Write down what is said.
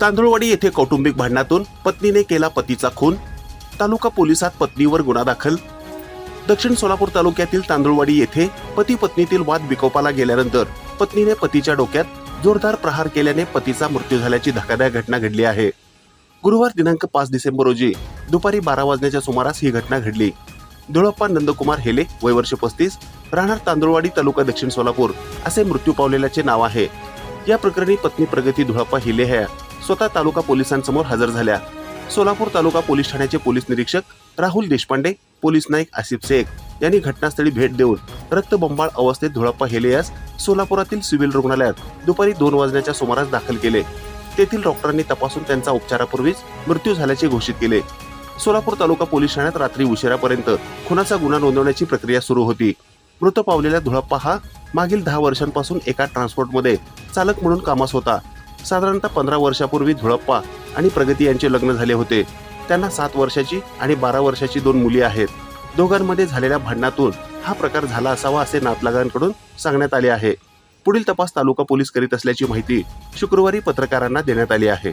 तांदुळवाडी येथे कौटुंबिक भांडणातून पत्नीने केला पतीचा खून. तालुका पोलिसात पत्नीवर गुन्हा दाखल. दक्षिण सोलापूर तालुक्यातील तांदुळवाडी येथे पती पत्नीतील वाद विकोपाला गेल्यानंतर पत्नीने पतीच्या डोक्यात जोरदार प्रहार केल्याने पतीचा मृत्यू झाल्याची धक्कादायक घटना घडली आहे. गुरुवार दिनांक पाच डिसेंबर रोजी दुपारी बारा वाजण्याच्या सुमारास ही घटना घडली. धुळप्पा नंदकुमार हेले वय वर्ष पस्तीस राहणार तांदुळवाडी तालुका दक्षिण सोलापूर असे मृत्यू पावलेल्याचे नाव आहे. या प्रकरणी पत्नी प्रगती धुळप्पा हिले ह्या स्वतः तालुका पोलिसांसमोर हजर झाल्या. सोलापूर तालुका पोलीस ठाण्याचे पोलीस निरीक्षक राहुल देशपांडे पोलीस नाईक आसिफ शेख यांनी घटनास्थळी भेट देऊन रक्तबंबाळ अवस्थेत धुळप्पा हेले यास सोलापुरातील सिव्हिल रुग्णालयात दुपारी दोन वाजण्याच्या सुमारास दाखल केले. तेथील डॉक्टरांनी तपासून त्यांचा उपचारापूर्वीच मृत्यू झाल्याचे घोषित केले. सोलापूर तालुका पोलीस ठाण्यात रात्री उशिरापर्यंत खुनाचा गुन्हा नोंदवण्याची प्रक्रिया सुरू होती. मृत पावलेल्या धुळप्पा हा मागील दहा वर्षांपासून एका ट्रान्सपोर्टमध्ये चालक म्हणून कामास होता. साधारणतः पंधरा वर्षापूर्वी धुळप्पा आणि प्रगती यांचे लग्न झाले होते. त्यांना सात वर्षाची आणि बारा वर्षाची दोन मुली आहेत. दोघांमध्ये झालेल्या भांडणातून हा प्रकार झाला असावा असे नातलगांकडून सांगण्यात आले आहे. पुढील तपास तालुका पोलीस करीत असल्याची माहिती शुक्रवारी पत्रकारांना देण्यात आली आहे.